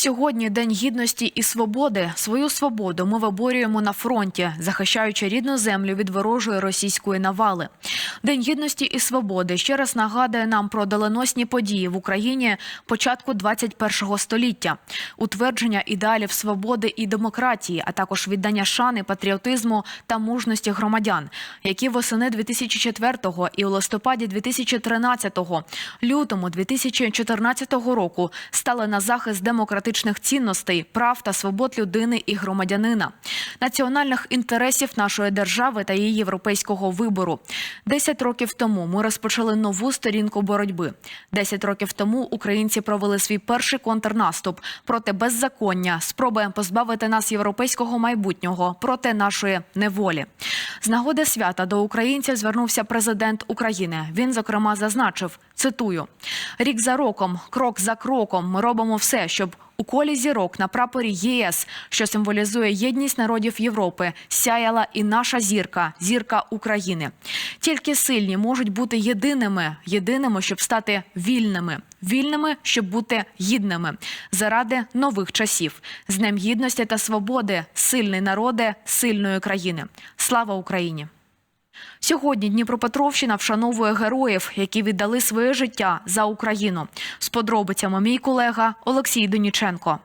Сьогодні День гідності і свободи. Свою свободу ми виборюємо на фронті, захищаючи рідну землю від ворожої російської навали. День гідності і свободи ще раз нагадує нам про доленосні події в Україні початку 21-го століття, утвердження ідеалів свободи і демократії, а також віддання шани, патріотизму та мужності громадян, які восени 2004-го і у листопаді 2013-го, лютому 2014 року стали на захист демократичних цінностей, прав та свобод людини і громадянина, національних інтересів нашої держави та її європейського вибору. Десять років тому ми розпочали нову сторінку боротьби. Десять років тому українці провели свій перший контрнаступ проти беззаконня, спроби позбавити нас європейського майбутнього проти нашої неволі. З нагоди свята до українців звернувся президент України. Він зокрема зазначив: цитую: рік за роком, крок за кроком, ми робимо все, щоб у колі зірок на прапорі ЄС, що символізує єдність народів Європи, сяяла і наша зірка, зірка України. Тільки сильні можуть бути єдиними, єдиними, щоб стати вільними, вільними, щоб бути гідними заради нових часів. З Днем гідності та свободи, сильний народи, сильної країни. Слава Україні! Сьогодні Дніпропетровщина вшановує героїв, які віддали своє життя за Україну. З подробицями мій колега Олексій Доніченко.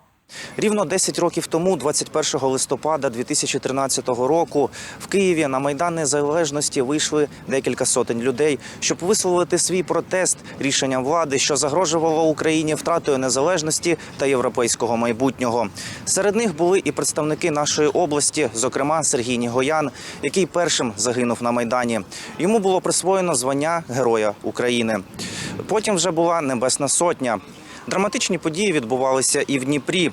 Рівно 10 років тому, 21 листопада 2013 року, в Києві на Майдан Незалежності вийшли декілька сотень людей, щоб висловити свій протест рішенням влади, що загрожувало Україні втратою незалежності та європейського майбутнього. Серед них були і представники нашої області, зокрема Сергій Нігоян, який першим загинув на майдані. Йому було присвоєно звання Героя України. Потім вже була Небесна Сотня. Драматичні події відбувалися і в Дніпрі.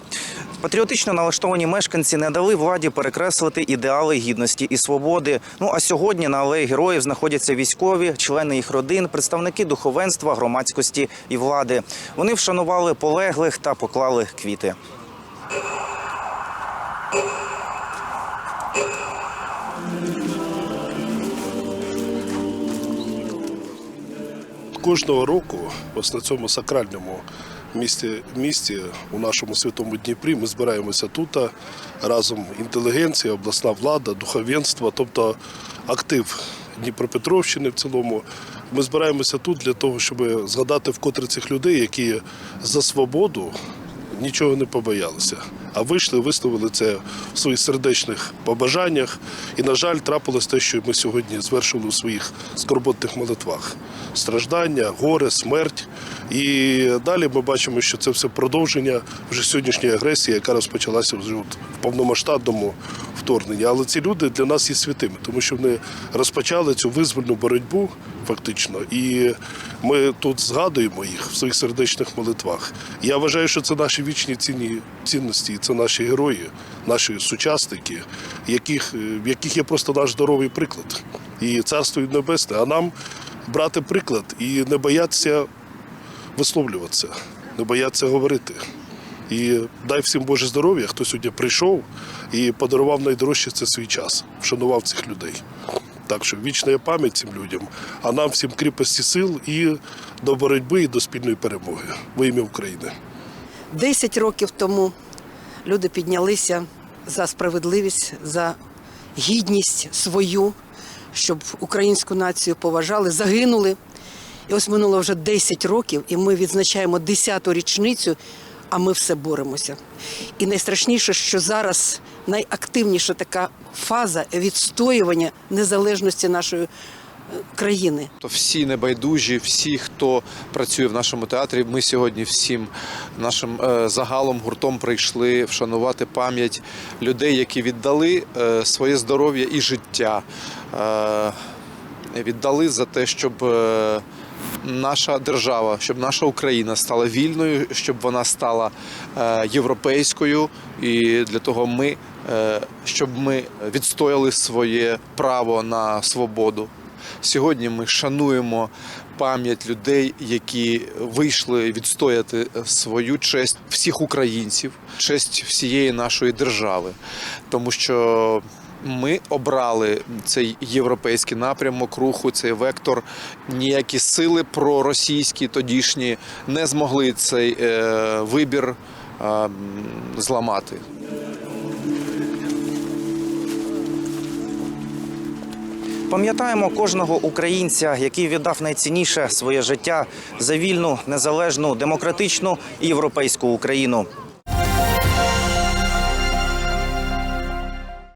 Патріотично налаштовані мешканці не дали владі перекреслити ідеали гідності і свободи. Ну а сьогодні на алеї героїв знаходяться військові, члени їх родин, представники духовенства, громадськості і влади. Вони вшанували полеглих та поклали квіти. Кожного року, ось на цьому сакральному місці, місті у нашому святому Дніпрі, ми збираємося тут разом інтелігенція, обласна влада, духовенство, тобто актив Дніпропетровщини в цілому. Ми збираємося тут для того, щоб згадати вкотре цих людей, які за свободу нічого не побоялися, а вийшли, висловили це в своїх сердечних побажаннях. І, на жаль, трапилось те, що ми сьогодні звершили у своїх скорботних молитвах: страждання, горе, смерть. І далі ми бачимо, що це все продовження вже сьогоднішньої агресії, яка розпочалася вже в повномасштабному вторгненні. Але ці люди для нас є святими, тому що вони розпочали цю визвольну боротьбу фактично, і ми тут згадуємо їх в своїх сердечних молитвах. Я вважаю, що це наші вічні цінні цінності, це наші герої, наші сучасники, яких, в яких є просто наш здоровий приклад. І царство небесне. А нам брати приклад і не боятися висловлюватися, не бояться говорити. І дай всім Боже здоров'я, хто сьогодні прийшов і подарував найдорожче це свій час, вшанував цих людей. Так що вічна пам'ять цим людям, а нам всім кріпості сил і до боротьби, і до спільної перемоги во ім'я України. Десять років тому люди піднялися за справедливість, за гідність свою, щоб українську націю поважали, загинули. І ось минуло вже 10 років, і ми відзначаємо 10-ту річницю, а ми все боремося. І найстрашніше, що зараз найактивніша така фаза відстоювання незалежності нашої країни. То всі небайдужі, всі, хто працює в нашому театрі, ми сьогодні всім нашим е, загалом гуртом прийшли вшанувати пам'ять людей, які віддали е, своє здоров'я і життя, е, віддали за те, щоб. Наша держава, щоб наша Україна стала вільною, щоб вона стала європейською, і для того ми, щоб ми відстояли своє право на свободу. Сьогодні ми шануємо пам'ять людей, які вийшли відстояти свою честь всіх українців, честь всієї нашої держави, тому що. Ми обрали цей європейський напрямок руху, цей вектор. Ніякі сили проросійські тодішні не змогли цей е, вибір е, зламати. Пам'ятаємо кожного українця, який віддав найцінніше своє життя за вільну, незалежну, демократичну і європейську Україну.